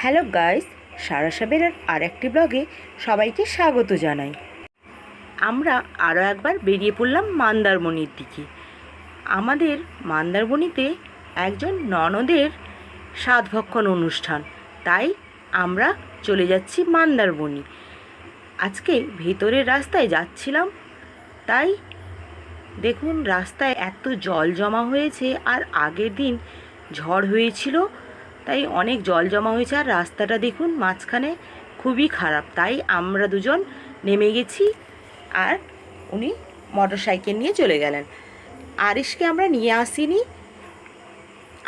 Hello guys, Sara সাবের আর একটি ব্লগে সবাইকে স্বাগত জানাই। আমরা আরও একবার বেরিয়ে পড়লাম মান্দারমণির দিকে। আমাদের মান্দারমণিতে একজন ননদের সাধভক্ষণ অনুষ্ঠান, তাই আমরা চলে যাচ্ছি মান্দারমণি। আজকে ভেতরের রাস্তায় যাচ্ছিলাম, তাই দেখুন রাস্তায় এত জল জমা হয়েছে আর আগের দিন ঝড় হয়েছিল তাই অনেক জল জমা হয়েছে আর রাস্তাটা দেখুন মাঝখানে খুবই খারাপ। তাই আমরা দুজন নেমে গেছি আর উনি মোটর সাইকেল নিয়ে চলে গেলেন। আরিশকে আমরা নিয়ে আসিনি।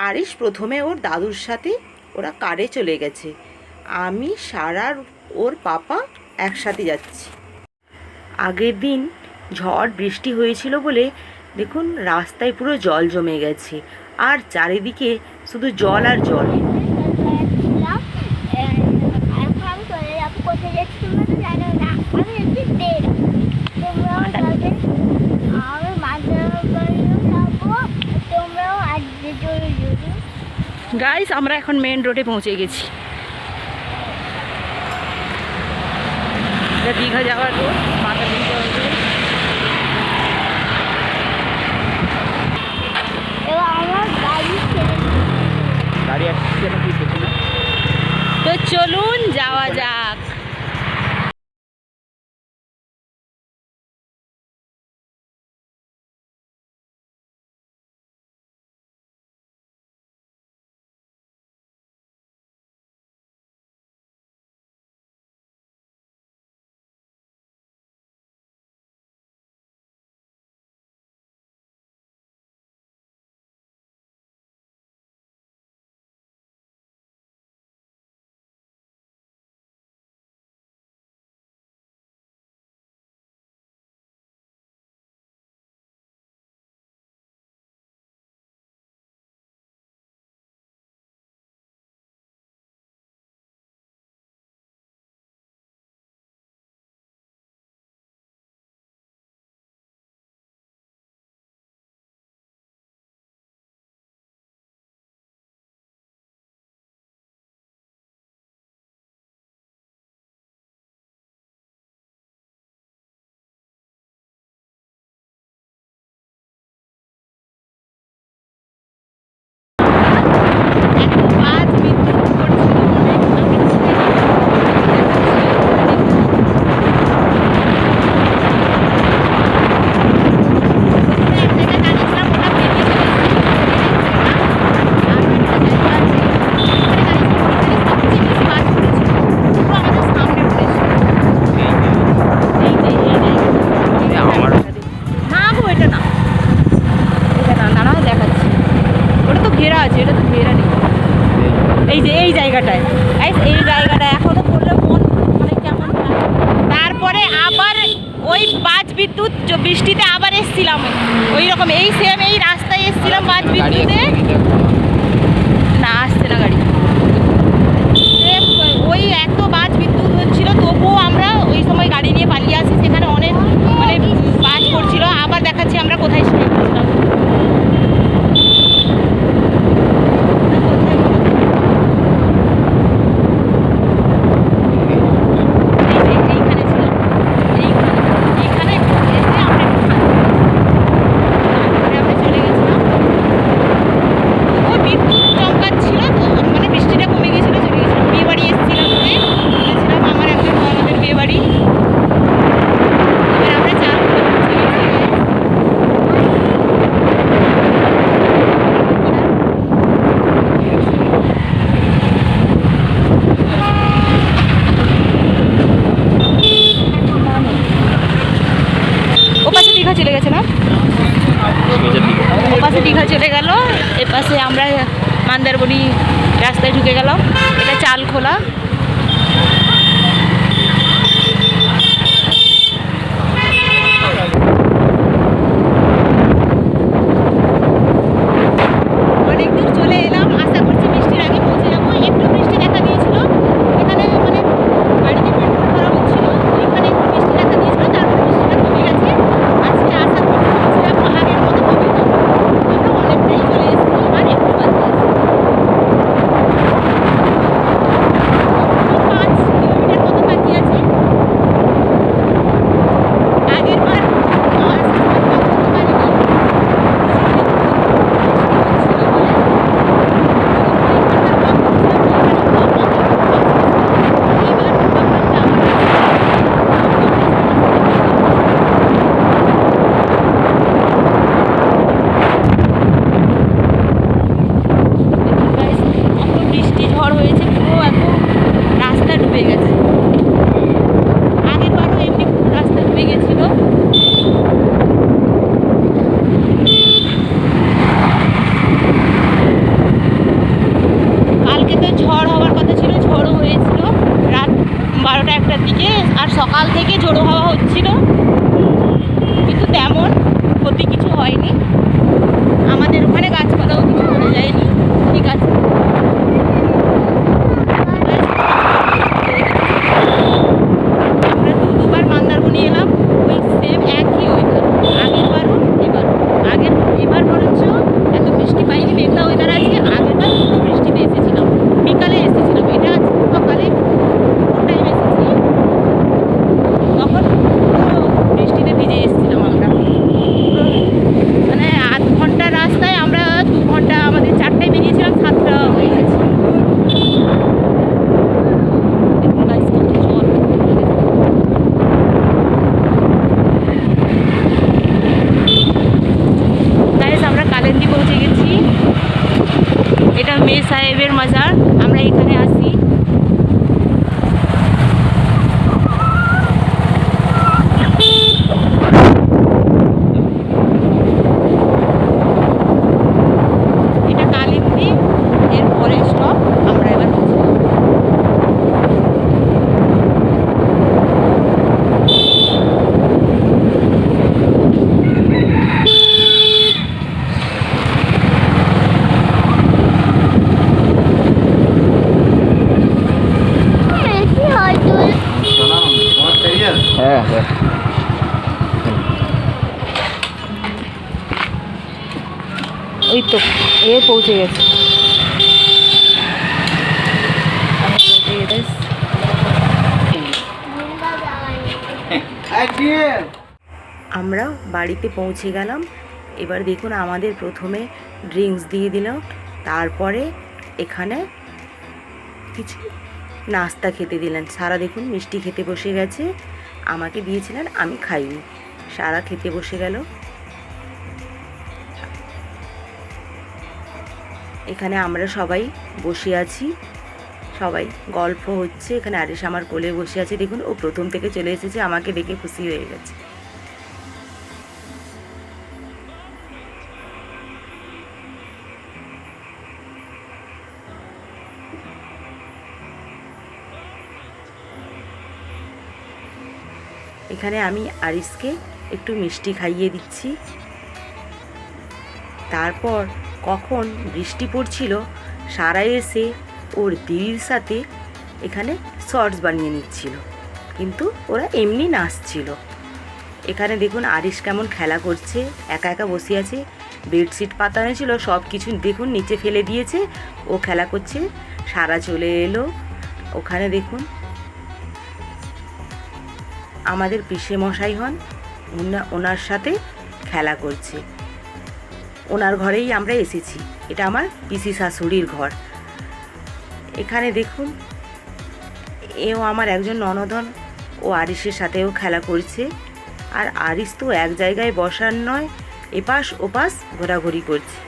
আরিশ প্রথমে ওর দাদুর সাথে ওরা কারে চলে গেছে। আমি সারার ওর পাপা একসাথে যাচ্ছি। আগের দিন ঝড়, বৃষ্টি হয়েছিল বলে দেখুন রাস্তায় পুরো জল জমে গেছে। আর চারিদিকে শুধু জল আর জল। গাইস আমরা এখন মেন রোডে পৌঁছে গেছি। দীঘা যাওয়ার রোড আসছে তো চলুন যাওয়া যাক। বিদ্যুৎ বৃষ্টিতে আবার এসছিলাম। ওই রকম এই সেম এই রাস্তায় এসছিলাম বাজ বিদ্যুতে। না আসছে না গাড়ি Same ওই এত বাজ বিদ্যুৎ হচ্ছিল তবুও আমরা ওই সময় গাড়ি নিয়ে পালিয়ে আসি সেখানে অনেক মানে বাজ পড়ছিল আবার দেখাচ্ছি আমরা কোথায় ছিলাম এই যে এইখানে ছিলাম এইখানে এইখানে এসে আমরা একটু তারপরে আমরা চলে গেছিলাম ও বিদ্যুৎ চমকাচ্ছিল তো মানে বৃষ্টিটা কমে গেছিল চলে গেছিলাম বিয়ে বাড়ি এসেছিলাম বলে বলেছিলাম আমার একজন ননদের বিয়ে বাড়ি এবার আমরা চা খেতে পৌঁছে গেছি ও পাশে দীঘা চলে গেছে না সোজা দিকে ও পাশে দীঘা চলে গেল। এপাশে পাশে আমরা মান্দারবনি রাস্তায় ঢুকে গেলাম। এটা চাল খোলা অনেক দূর চলে এলাম আশা করছি বৃষ্টির আগে পৌঁছে যাব একটু বৃষ্টি দেখা দিয়েছিল এখানে মানে গাড়িতে পেট্রোল ভরা হচ্ছিল এখানে একটু বৃষ্টি দেখা দিয়েছিল তারপরে বৃষ্টিটা কমে গেছে আজকে আশা করছি পৌঁছে যাব আগের মতো হবে না আমরা অনেকটাই চলে এসেছি আর একটু বাকি আছে হয়ে গেছে আগের বারও এমনি রাস্তা ডুবে গেছিল কালকে তো ঝড় হওয়ার কথা ছিল ঝড়ও হয়েছিল রাত বারোটা একটার দিকে আর সকাল থেকে ঝোড়ো হাওয়া হচ্ছিল কিন্তু তেমন ক্ষতি কিছু হয়নি আমাদের ওখানে গাছপালাও কিছু পড়ে যায়নি ঠিক আছে আমরা দু দুবার মন্দারমণি এলাম ওই সেম একই ওয়েদার আগের বারও এবারও আগের এবার বরঞ্চ এত বৃষ্টি পাইনি মেঘলা ওয়েদার আছে আগের বার পুরো বৃষ্টিতে এসেছিলাম বিকালে এসেছিলাম এটা আজকে সকালে টাইম এসেছি তখন পুরো বৃষ্টিতে ভিজে এসেছিলাম আমরা পুরো মানে আধ ঘণ্টা রাস্তায় আমরা দু ঘণ্টা আমাদের চারটায় বেরিয়েছিলাম সাতটা হয়ে গেছে দেখুন guys, কত জল গাইস আমরা কালেন্দি পৌঁছে গেছি এটা মে সাহেবের মাজার আমরা এখানে আসি এটা কালিন্দি এর পরে স্টপ আমরা এবার পৌঁছে যাব। হ্যাঁ হ্যাঁ ওই তো, এ পৌঁছে গেছে। আমরা বাড়িতে পৌঁছে গেলাম। এবার দেখুন আমাদের প্রথমে ড্রিঙ্কস দিয়ে দিল। তারপরে এখানে কিছু নাস্তা খেতে দিলেন। সারা দেখুন মিষ্টি খেতে বসে গেছে। আমাকে দিয়েছিলেন, আমি খাইনি। সারা খেতে বসে গেল। এখানে আমরা সবাই বসে আছি। সবাই গল্প হচ্ছে, এখানে আরিস আমার কোলে বসে আছে। দেখুন, ও প্রথম থেকে চলে এসেছে, আমাকে দেখে খুশি হয়ে গেছে। এখানে আমি আরিসকে একটু মিষ্টি খাইয়ে দিচ্ছি। তারপর কখন বৃষ্টি পড়ছিল, সারা এসে ওর দিদির সাথে এখানে শর্টস বানিয়ে নিচ্ছিল। কিন্তু ওরা এমনি নাচছিল। এখানে দেখুন আরিস কেমন খেলা করছে, একা একা বসে আছে, বেডশিট পাতানো ছিল সব কিছু দেখুন নিচে ফেলে দিয়েছে, ও খেলা করছে, সারা চলে এলো। ওখানে দেখুন আমাদের পিসে মশাই হন ওনার সাথে খেলা করছে। ওনার ঘরেই আমরা এসেছি। এটা আমার পিসি শাশুড়ির ঘর। এখানে দেখুন, এও আমার একজন ননদন, ও আরিসের সাথেও খেলা করছে। আর আরিস তো এক জায়গায় বসার নয়, এপাশ ওপাশ ঘোরাঘুরি করছে।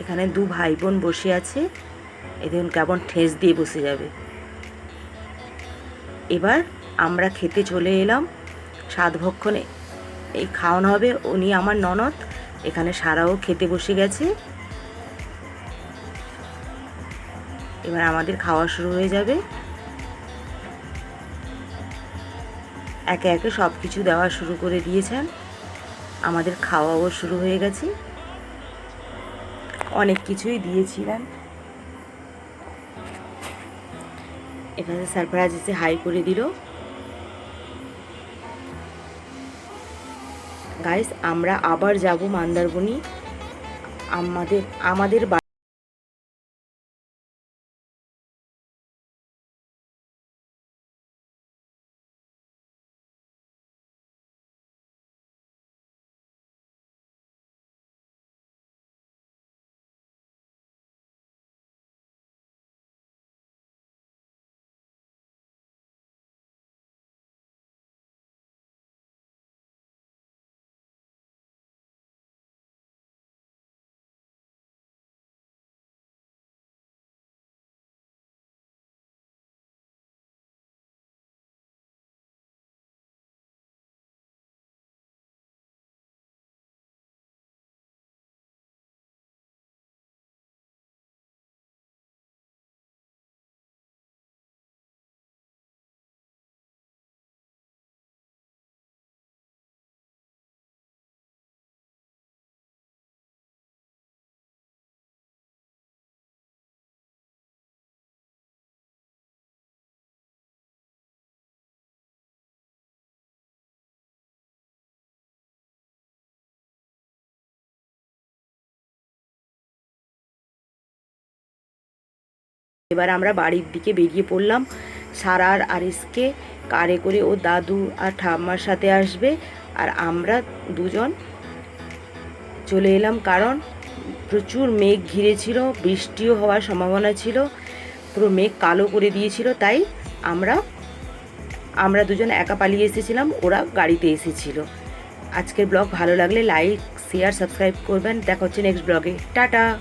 এখানে দু ভাই বোন বসে আছে। এদের কেমন ঠেস দিয়ে বসে যাবে। এবার আমরা খেতে চলে এলাম সাত ভক্ষণে। এই খাওয়ানো হবে উনি আমার ননদ, এখানে সারাও খেতে বসে গেছে। এবার আমাদের খাওয়া শুরু হয়ে যাবে। একে একে সব কিছু দেওয়া শুরু করে দিয়েছেন। আমাদের খাওয়াও শুরু হয়ে গেছে। অনেক কিছুই দিয়েছিলেন। এখানে সারপ্রাইজ এসে হাই করে দিল। গাইস আমরা আবার যাব মন্দারমণি আমাদের আমাদের এবার আমরা বাড়ির দিকে বেরিয়ে পড়লাম। সারার আর এসকে কারে করে ও দাদু আর ঠাম্মার সাথে আসবে আর আমরা দুজন চলে এলাম কারণ প্রচুর মেঘ ঘিরেছিল, বৃষ্টিও হওয়ার সম্ভাবনা ছিল, পুরো মেঘ কালো করে দিয়েছিল, তাই আমরা আমরা দুজন একা পালিয়ে এসেছিলাম, ওরা গাড়িতে এসেছিল। আজকের ব্লগ ভালো লাগলে লাইক শেয়ার সাবস্ক্রাইব করবেন। দেখা হচ্ছে নেক্সট ব্লগে। টাটা!